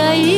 aí.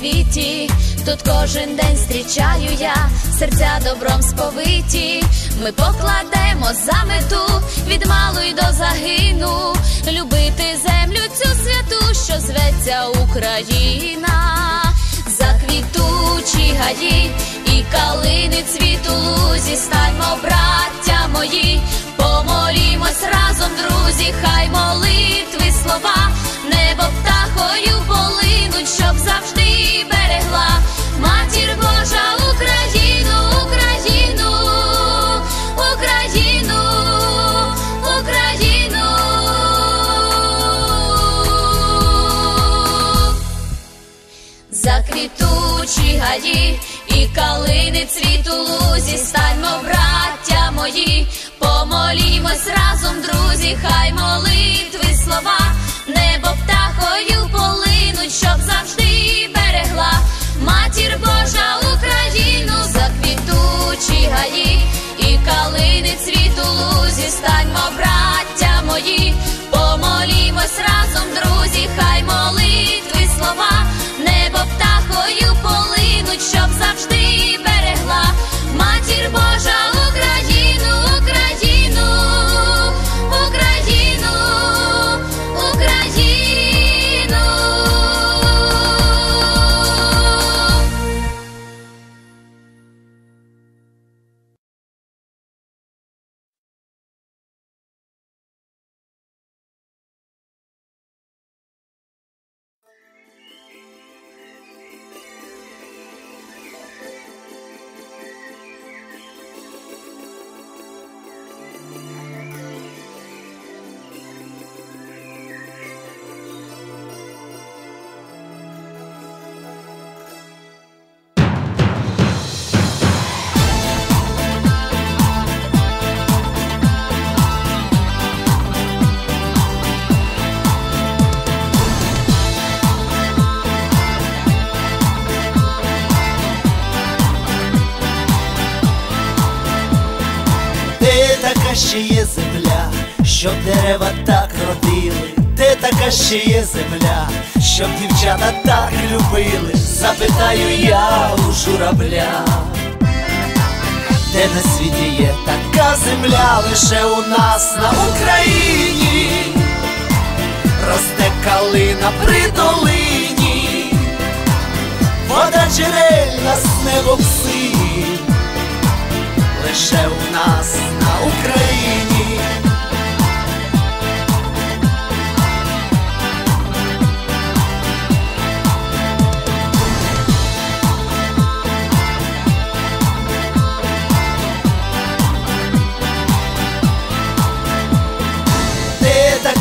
світі. Тут кожен день зустрічаю я, серця добром сповиті. Ми покладемо за мету від малої до загину, любити землю цю святу, що зветься Україна, заквітучі гаї і калини цвіту лузі, станьмо, браття мої, помолімось разом, друзі, хай молитви слова, небо Заквітучі і калини цвіту лузі, станьмо, браття мої, помолімось разом, друзі, хай молитви слова, небо птахою полинуть, щоб завжди берегла. Матір Божа Україну, заквітучі гаї. І калини цвіту щоб дерева так родили, де така ще є земля, щоб дівчата так любили, запитаю я у журавля, де на світі є така земля, лише у нас на Україні, росте калина при долині, вода джерельна з небом сині. Лише у нас на Україні.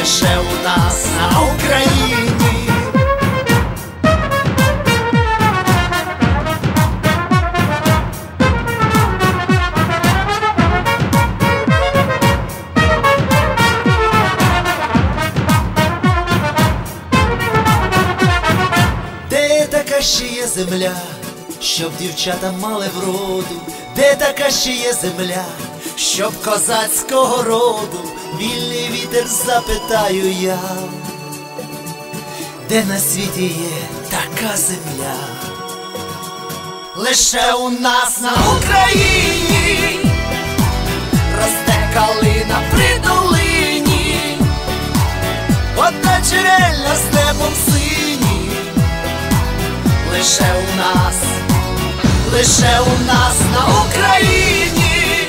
лише у нас на Україні. Де така ще є земля, щоб дівчата мали вроду, де така ще є земля, щоб козацького роду, вільний вітер запитаю я, де на світі є така земля, лише у нас на Україні росте калина при долині, одна з небом сині, лише у нас, лише у нас на Україні,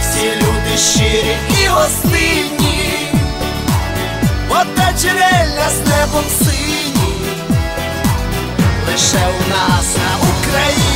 всі люди щирі і гостинні, одна джерельна з небом сині, лише у нас на Україні.